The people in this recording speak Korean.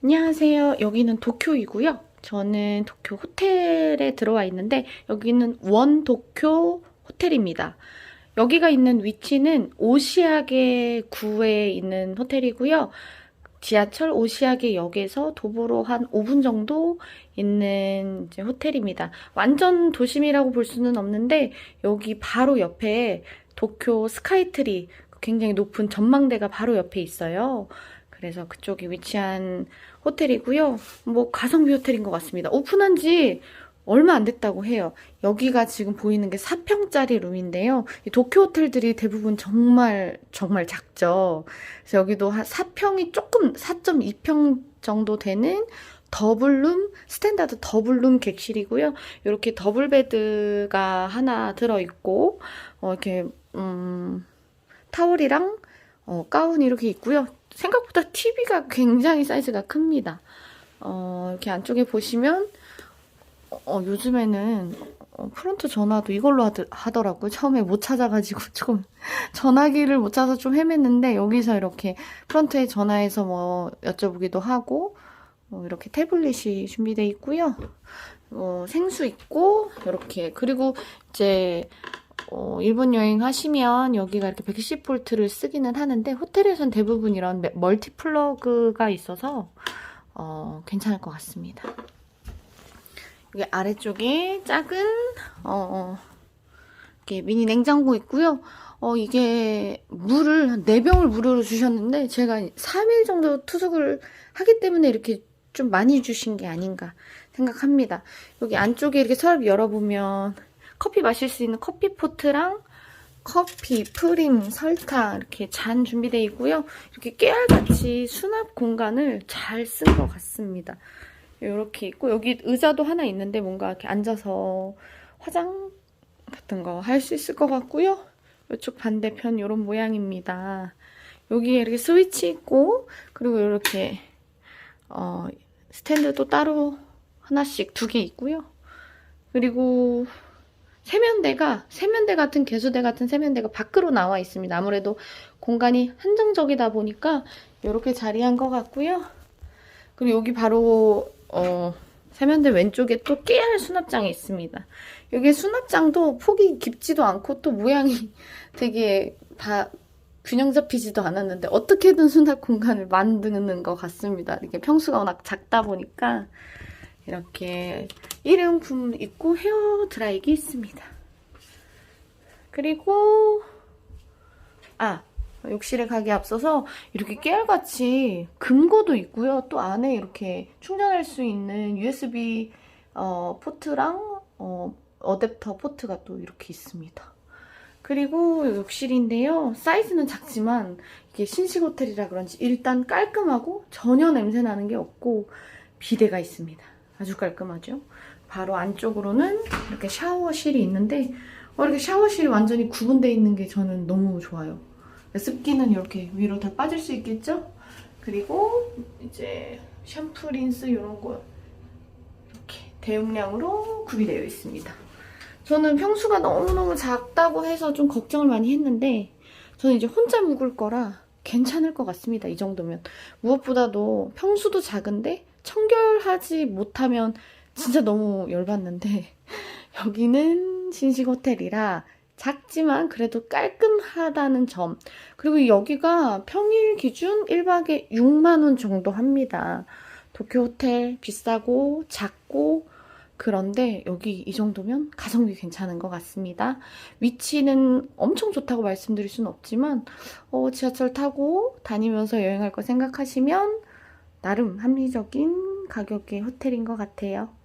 안녕하세요. 여기는 도쿄이고요. 저는 도쿄 호텔에 들어와 있는데 여기는 원 도쿄 호텔입니다. 여기가 있는 위치는 오시아게 구에 있는 호텔이고요. 지하철 오시아게 역에서 도보로 한 5분 정도 있는 호텔입니다. 완전 도심이라고 볼 수는 없는데 여기 바로 옆에 도쿄 스카이트리 굉장히 높은 전망대가 바로 옆에 있어요. 그래서 그쪽에 위치한 호텔이고요. 뭐 가성비 호텔인 것 같습니다. 오픈한 지 얼마 안 됐다고 해요. 여기가 지금 보이는 게 4평짜리 룸인데요. 이 도쿄 호텔들이 대부분 정말 정말 작죠. 그래서 여기도 한 4평이 조금 4.2평 정도 되는 더블룸 스탠다드 더블룸 객실이고요. 이렇게 더블 베드가 하나 들어 있고 어, 이렇게 음, 타월이랑 어, 가운이 이렇게 있고요. 생각보다 TV가 굉장히 사이즈가 큽니다. 어, 이렇게 안쪽에 보시면 어, 요즘에는 어, 프론트 전화도 이걸로 하더, 하더라고요. 처음에 못 찾아가지고 좀 전화기를 못 찾아서 좀 헤맸는데 여기서 이렇게 프런트에 전화해서 뭐 여쭤보기도 하고 어, 이렇게 태블릿이 준비되어 있고요. 어, 생수 있고 이렇게 그리고 이제 어, 일본 여행 하시면 여기가 이렇게 110V를 쓰기는 하는데 호텔에선 대부분 이런 매- 멀티 플러그가 있어서 어, 괜찮을 것 같습니다. 여기 아래쪽에 작은 어, 어, 이렇게 미니 냉장고 있고요. 어, 이게 물을 한 4병을 무료로 주셨는데 제가 3일 정도 투숙을 하기 때문에 이렇게 좀 많이 주신 게 아닌가 생각합니다. 여기 안쪽에 이렇게 서랍 열어보면 커피 마실 수 있는 커피 포트랑 커피, 프림, 설탕 이렇게 잔 준비되어 있고요. 이렇게 깨알같이 수납 공간을 잘 쓴 것 같습니다. 이렇게 있고 여기 의자도 하나 있는데 뭔가 이렇게 앉아서 화장 같은 거 할 수 있을 것 같고요. 이쪽 반대편 이런 모양입니다. 여기에 이렇게 스위치 있고 그리고 이렇게 어, 스탠드도 따로 하나씩 두 개 있고요. 그리고 세면대가 세면대 같은 개수대 같은 세면대가 밖으로 나와 있습니다. 아무래도 공간이 한정적이다 보니까 이렇게 자리한 것 같고요. 그리고 여기 바로 어, 세면대 왼쪽에 또 깨알 수납장이 있습니다. 여기 수납장도 폭이 깊지도 않고 또 모양이 되게 다 균형 잡히지도 않았는데 어떻게든 수납 공간을 만드는 것 같습니다. 이게 평수가 워낙 작다 보니까 이렇게 일회용품 있고 헤어 드라이기 있습니다. 그리고 아 욕실에 가기 앞서서 이렇게 깨알같이 금고도 있고요. 또 안에 이렇게 충전할 수 있는 USB 어, 포트랑 어, 어댑터 포트가 또 이렇게 있습니다. 그리고 욕실인데요. 사이즈는 작지만 이게 신식 호텔이라 그런지 일단 깔끔하고 전혀 냄새 나는 게 없고 비데가 있습니다. 아주 깔끔하죠. 바로 안쪽으로는 이렇게 샤워실이 있는데 어, 이렇게 샤워실이 완전히 구분되어 있는 게 저는 너무 좋아요. 습기는 이렇게 위로 다 빠질 수 있겠죠? 그리고 이제 샴푸, 린스 이런 거 이렇게 대용량으로 구비되어 있습니다. 저는 평수가 너무너무 작다고 해서 좀 걱정을 많이 했는데 저는 이제 혼자 묵을 거라 괜찮을 것 같습니다. 이 정도면. 무엇보다도 평수도 작은데 청결하지 못하면 진짜 너무 열받는데 여기는 신식 호텔이라 작지만 그래도 깔끔하다는 점. 그리고 여기가 평일 기준 1박에 6만원 정도 합니다. 도쿄 호텔 비싸고 작고 그런데 여기 이 정도면 가성비 괜찮은 것 같습니다. 위치는 엄청 좋다고 말씀드릴 수는 없지만 어, 지하철 타고 다니면서 여행할 거 생각하시면 나름 합리적인 가격의 호텔인 것 같아요.